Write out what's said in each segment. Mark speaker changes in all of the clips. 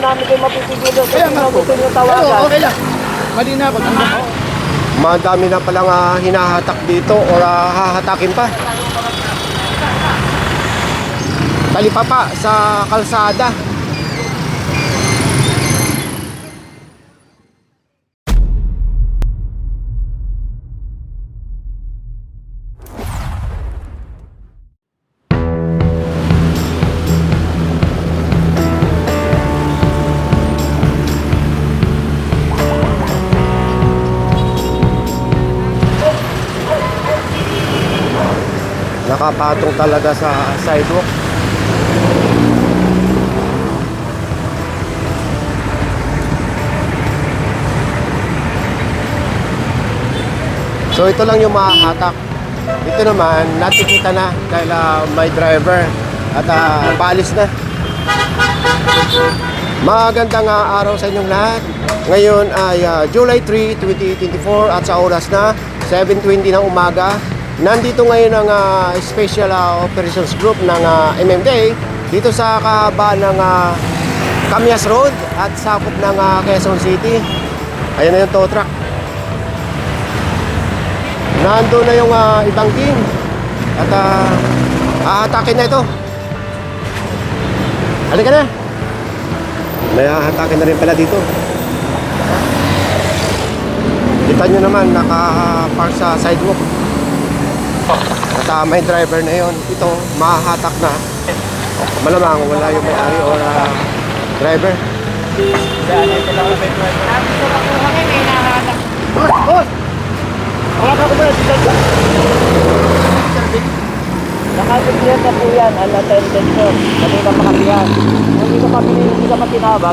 Speaker 1: namin kayo mapipigil.
Speaker 2: Kaya nga po.
Speaker 1: gusto nyo
Speaker 2: Pero
Speaker 1: tawagan.
Speaker 2: okay lang. Mali na ako. Tanggap ako.
Speaker 3: Madami na palang ah, hinahatak dito or ah, hahatakin pa. Talipapa sa kalsada. Nakapatong talaga sa sidewalk. So ito lang yung mahahatak. Ito naman, natikita na dahil ah, may driver at uh, paalis na. Magandang ah, araw sa inyong lahat. Ngayon ay ah, July 3, 2024 at sa oras na 7.20 ng umaga. Nandito ngayon ang ah, Special ah, Operations Group ng ah, MMDA dito sa kahabaan ng ah, Camias Road at sakop ng ah, Quezon City. Ayan na yung tow truck. Nando na yung ah, ibang team at uh, ahatakin na ito. Halika na. May ahatakin na rin pala dito. Kita nyo naman, naka-park sa sidewalk. At ah, may driver na yon. Ito, mahahatak na. Malamang wala yung may-ari or ah, driver.
Speaker 2: Ko.
Speaker 1: Nakasiplir na po yan, po. Kanina pa kasi yan. Kung hindi ka pa, pini- hindi ka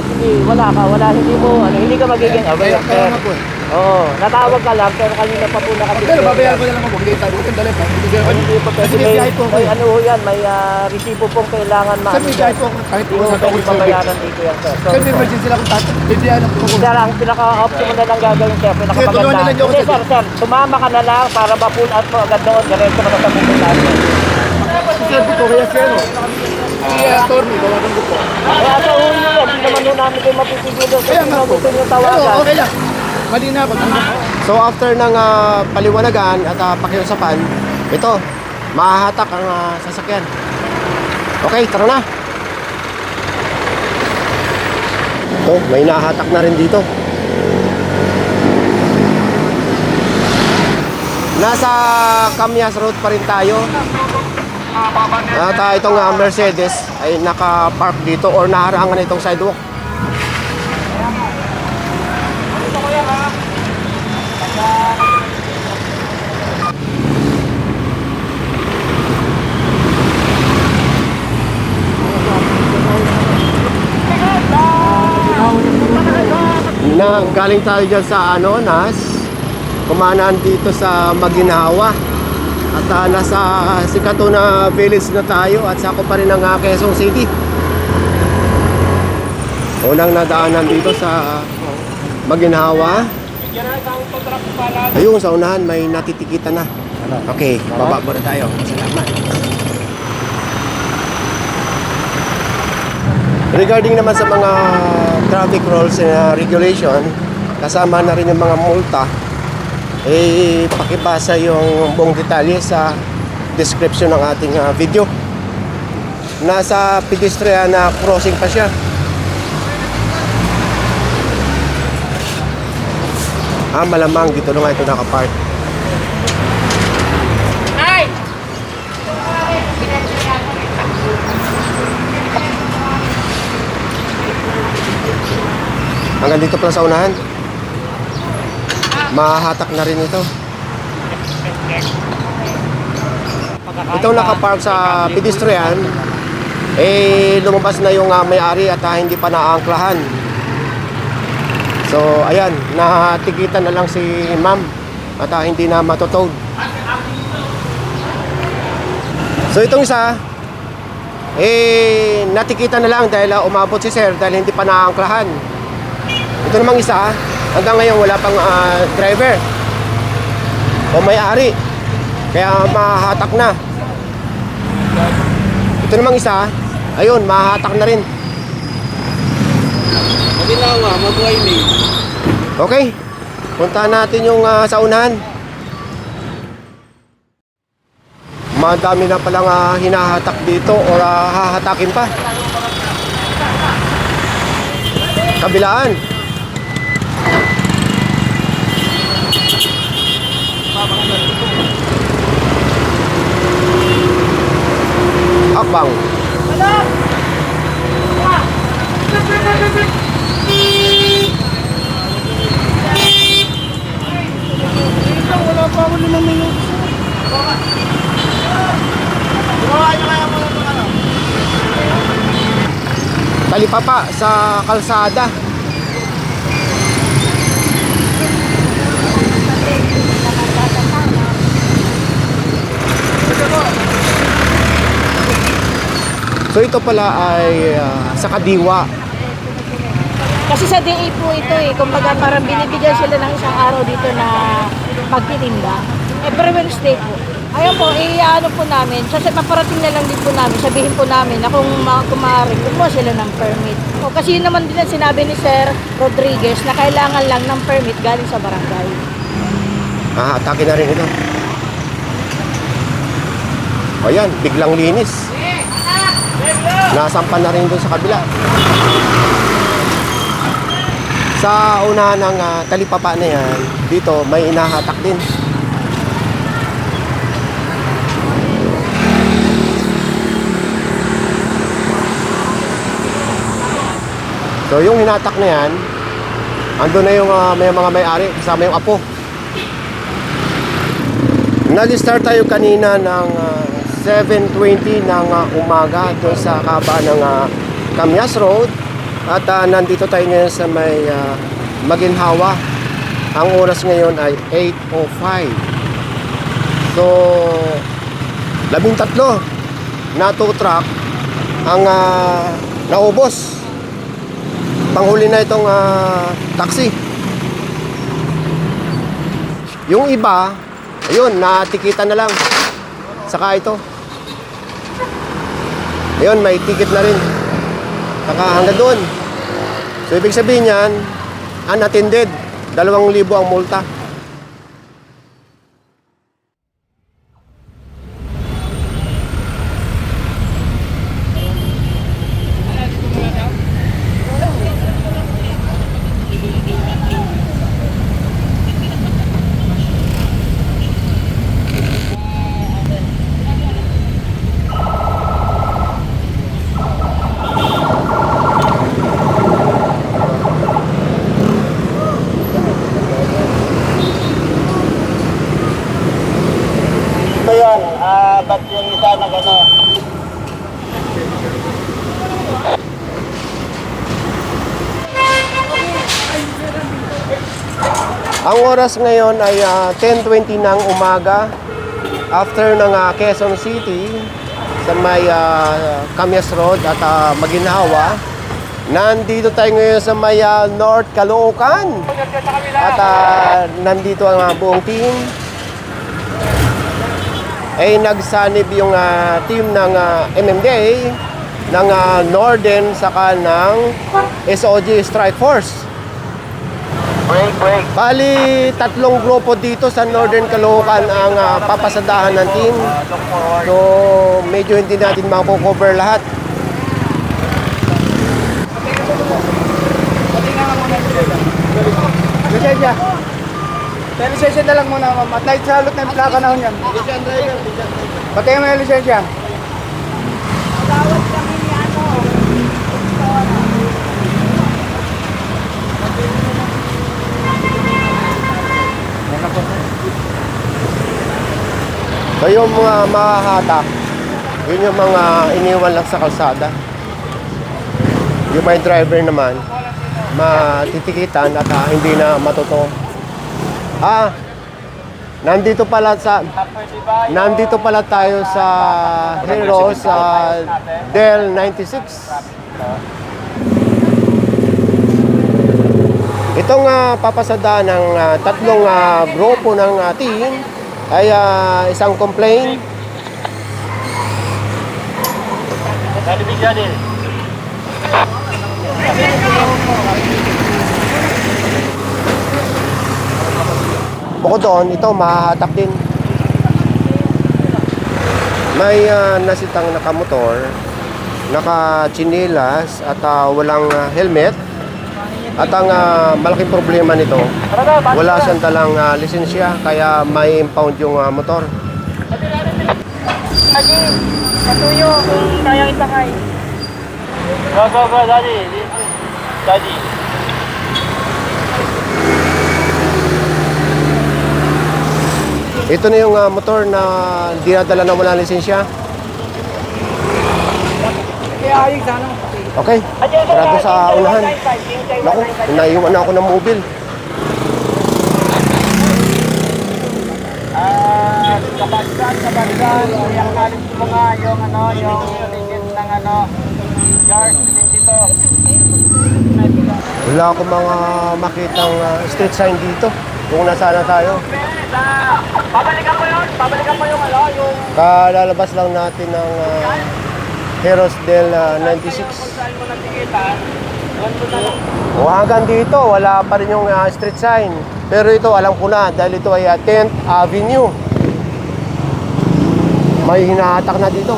Speaker 1: hindi, wala ka, wala, hindi mo, ano, hindi ka magiging aware,
Speaker 2: Kaya po.
Speaker 1: Oo, natawag ka lang, pero kanina pa po nakasiplir.
Speaker 2: Pero babayaran ko na lang ako. Hindi tayo. Huwag kang dali. Hindi ko
Speaker 1: Hindi po
Speaker 2: Kasi may
Speaker 1: may,
Speaker 2: po eh.
Speaker 1: ano ho yan, may ah, resibo pong kailangan ma
Speaker 2: Sir, may biyahe po ako. Kahit
Speaker 1: Hindi
Speaker 2: po sa tawag
Speaker 1: pabayaran dito yan, sir.
Speaker 2: Sir, may emergency lang akong tatay. Bibiyahan ako.
Speaker 1: Sir, ang pinaka-option na lang gagawin, sir, pinaka-maganda. Hindi,
Speaker 2: sir.
Speaker 1: sir, sumama ka na lang para ma-pull out mo agad doon, diretso ka na sa pupuntahan mo.
Speaker 2: Sir, ko kaya sir. no? Si attorney, tawagan ko po.
Speaker 1: Kaya sa ulo yan, hindi naman ho namin kayo mapipigil doon.
Speaker 2: Kaya nga po.
Speaker 1: tawagan.
Speaker 2: okay lang. Mali na ako. Tanggap ako.
Speaker 3: So after ng ah, paliwanagan at uh, pakiusapan, ito, mahahatak ang ah, sasakyan. Okay, tara na. Oh, may nahatak na rin dito. Nasa Camias Road pa rin tayo. At ah, itong ah, Mercedes ay naka-park dito or naharangan itong sidewalk. Galing tayo dyan sa ano, Nas? Kumanaan dito sa Maginhawa. At ah, nasa Sikatuna Village na tayo at sako pa rin ang ah, Quezon City. Unang nadaanan dito sa Maginhawa. Ayun sa unahan may natitikita na. Okay, baba muna tayo. Salamat. Regarding naman sa mga traffic rules and uh, regulation, kasama na rin yung mga multa, eh, pakibasa yung buong detalye sa description ng ating uh, video. Nasa pedestrian na crossing pa siya. Ah, malamang dito na nga ito nakapark. Hanggang dito pala sa unahan. Mahahatak na rin ito. Ito nakapark sa pedestrian. Eh, lumabas na yung ah, may-ari at ah, hindi pa naangklahan. So, ayan, natikitan na lang si ma'am at ah, hindi na matutowed. So, itong isa, eh, natikitan na lang dahil ah, umabot si sir dahil hindi pa naangklahan. Ito namang isa, hanggang ngayon wala pang ah, driver o may-ari. Kaya mahahatak na. Ito namang isa, ayun, mahahatak na rin.
Speaker 2: Bilawa, mag-Wiley.
Speaker 3: Okay. Puntahan natin yung ah, sa unahan. Madami na palang ah, hinahatak dito or ah, hahatakin pa. Kabilaan. Akbang.
Speaker 2: Wala pa ako limang minuto.
Speaker 3: Talipapa sa kalsada. So ito pala ay ah, sa Kadiwa.
Speaker 4: Kasi sa DA po ito eh, kumbaga parang binibigyan sila ng isang araw dito na pagtitinda. Every Wednesday po. Ayun po, i-ano po namin, kasi paparating na lang din po namin, sabihin po namin na kung ma- kung maaari, kumuha sila ng permit. O, kasi yun naman din ang sinabi ni Sir Rodriguez na kailangan lang ng permit galing sa barangay.
Speaker 3: Ah, atake na rin ito. O yan, biglang linis. Nasampan na rin doon sa kabila. Sa unahan ng ah, talipapa na yan, dito may inahatak din. So yung hinatak na yan, ando na yung ah, may mga may-ari kasama yung apo. Nag-start tayo kanina ng ah, 7.20 ng ah, umaga doon sa kaba ng Camyas Road at ah, nandito tayo ngayon sa may ah, Maginhawa. Ang oras ngayon ay 8.05. So, labing tatlo na tow truck ang ah, naubos. Panghuli na itong ah, taxi. Yung iba, ayun, natikitan na lang. Saka ito. Ayun, may ticket na rin. Saka hanggang doon. So, ibig sabihin yan, unattended. Dalawang libo ang multa. Ang oras ngayon ay ah, 10.20 ng umaga after ng ah, Quezon City sa may uh, Camyas Road at ah, Maginhawa. Nandito tayo ngayon sa may ah, North Caloocan at ah, nandito ang ah, buong team. Ay nagsanib yung ah, team ng ah, MMDA ng ah, Northern saka ng SOG Strike Force.
Speaker 1: Break, break.
Speaker 3: Bali, tatlong grupo dito sa Northern Caloocan ang ah, papasadahan ng team. So, medyo hindi natin mako-cover lahat.
Speaker 2: Lisensya. May lisensya na lang muna, ma'am. At naisalot na yung plaka na yan. Patayin mo yung lisensya.
Speaker 4: Tawad
Speaker 3: So, yung mga mahahatak, yun yung mga iniwan lang sa kalsada. Yung may driver naman, matitikitan at ah, hindi na matuto. Ah, nandito pala sa nandito pala tayo sa Hero sa Del 96. Itong uh, papasada ng ah, tatlong ah, grupo ng ah, team ay uh, isang complaint.
Speaker 1: Dali bigyan din.
Speaker 3: Bukod doon, ito mahahatak din. May uh, nasitang nakamotor, naka-chinilas at uh, walang uh, helmet. At ang ah, malaking problema nito, wala siyang dalang ah, lisensya kaya may impound yung ah, motor.
Speaker 4: Lagi, patuyo kung kaya isakay.
Speaker 1: Go, go, go, daddy. Daddy.
Speaker 3: Ito na yung ah, motor na dinadala na walang lisensya.
Speaker 2: Kaya ayos sana.
Speaker 3: Okay, sarado sa unahan. Naku, naiwan na ako ng mobile.
Speaker 2: Ah, kabagsan, kabagsan. Yung alis mo nga yung ano, yung ticket ng ano, George 22.
Speaker 3: Wala akong mga makitang ah, street sign dito. Kung nasaan na tayo.
Speaker 2: Babalikan mo yun, babalikan mo yung ano, yung
Speaker 3: Kalalabas lang natin ng ah, Heroes del ah, 96.
Speaker 2: saan mo na tikitan. Doon mo na lang.
Speaker 3: O hanggang dito, wala pa rin yung ah, street sign. Pero ito, alam ko na, dahil ito ay ah, 10th Avenue. May hinahatak na dito.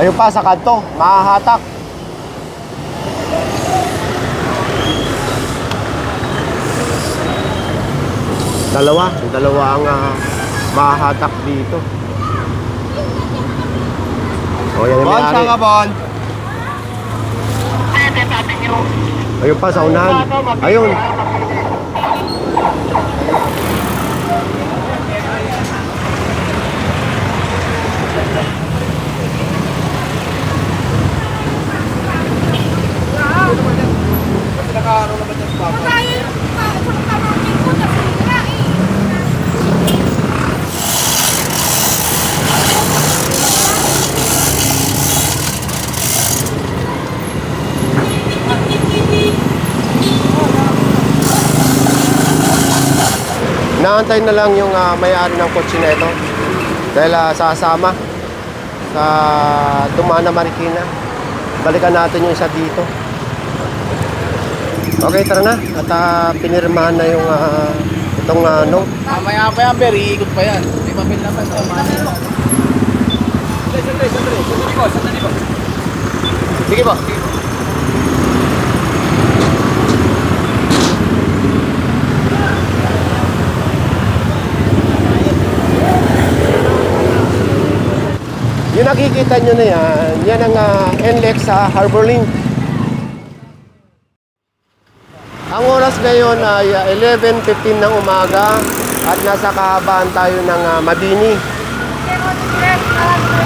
Speaker 3: Ayun pa, sa kanto, mahahatak. Dalawa, dalawa ang ah, mahahatak dito. O, yan yung may-ari.
Speaker 2: Bon?
Speaker 3: Ayun pa sa unahan. Ayun.
Speaker 2: Nakaroon naman dyan sa baba.
Speaker 3: Naantay na lang yung ah, may-ari ng kotse na ito. Dahil ah, sasama sa Tumana Marikina. Balikan natin yung isa dito. Okay, tara na. At ah, pinirmahan na yung ah, itong ah, note.
Speaker 2: Mamaya pa yan, Ber. Iikot pa yan. May papel naman sa Sandali, sandali, sandali. Po, sandali po. Sige po. Sige po.
Speaker 3: Yung nakikita nyo na yan, yan ang uh, NLEX sa Harbor Link. Ang oras ngayon ay ah, 11.15 ng umaga at nasa kahabaan tayo ng ah, Mabini.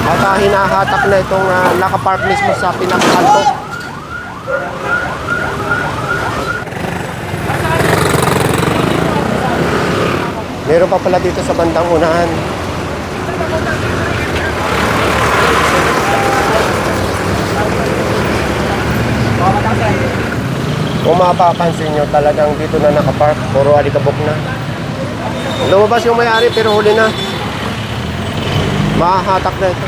Speaker 3: At ah, hinahatak na itong uh, nakapark mismo sa pinakakanto. Meron pa pala dito sa bandang unahan. Kung mapapansin nyo, talagang dito na nakapark. Puro alikabok na. Lumabas yung may-ari pero huli na. Mahahatak na ito.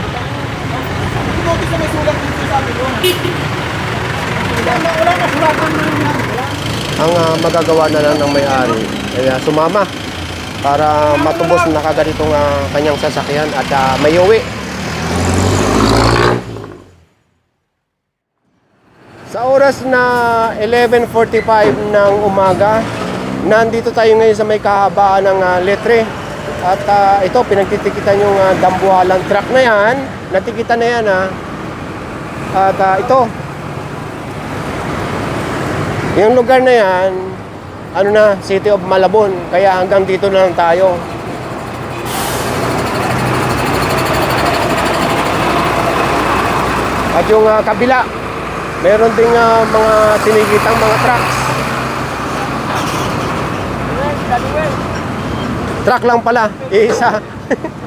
Speaker 3: Ang ah, magagawa na lang ng may-ari ay ah, sumama para matubos na kagad itong ah, kanyang sasakyan at uh, may. Sa oras na 11.45 ng umaga, nandito tayo ngayon sa may kahabaan ng ah, letre. At ah, ito, pinagtitikitan yung uh, dambuhalang truck na yan. Natikitan na yan ha. At ah, ito, yung lugar na yan, ano na, City of Malabon. Kaya hanggang dito na lang tayo. At yung ah, kabila, meron ding ah, mga tinigitang mga trucks. Truck lang pala, isa.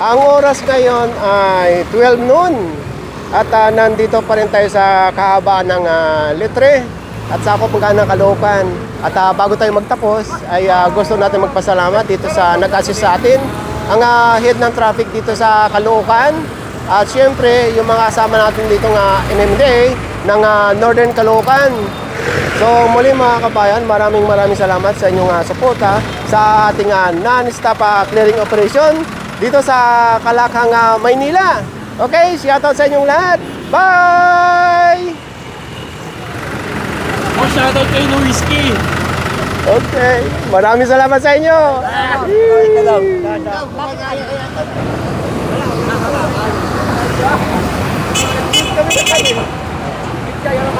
Speaker 3: Ang oras ngayon ay 12 noon. At ah, nandito pa rin tayo sa kahabaan ng ah, litre at sa Kapanggaan ng Caloocan. At ah, bago tayo magtapos, ay ah, gusto natin magpasalamat dito sa nag-assist sa atin, ang ah, head ng traffic dito sa Caloocan. At syempre, yung mga kasama natin dito nga NMDA ng ah, Northern Caloocan. So muli mga kabayan, maraming maraming salamat sa inyong uh, suporta sa ating ah, non-stop ah, clearing operation dito sa Kalakhang, ah, Maynila. Okay, shoutout sa inyong lahat. Bye!
Speaker 1: Oh, shoutout kay no whiskey.
Speaker 3: Okay, maraming salamat sa inyo.
Speaker 2: Kaya lang kami Yeah, yeah, yeah.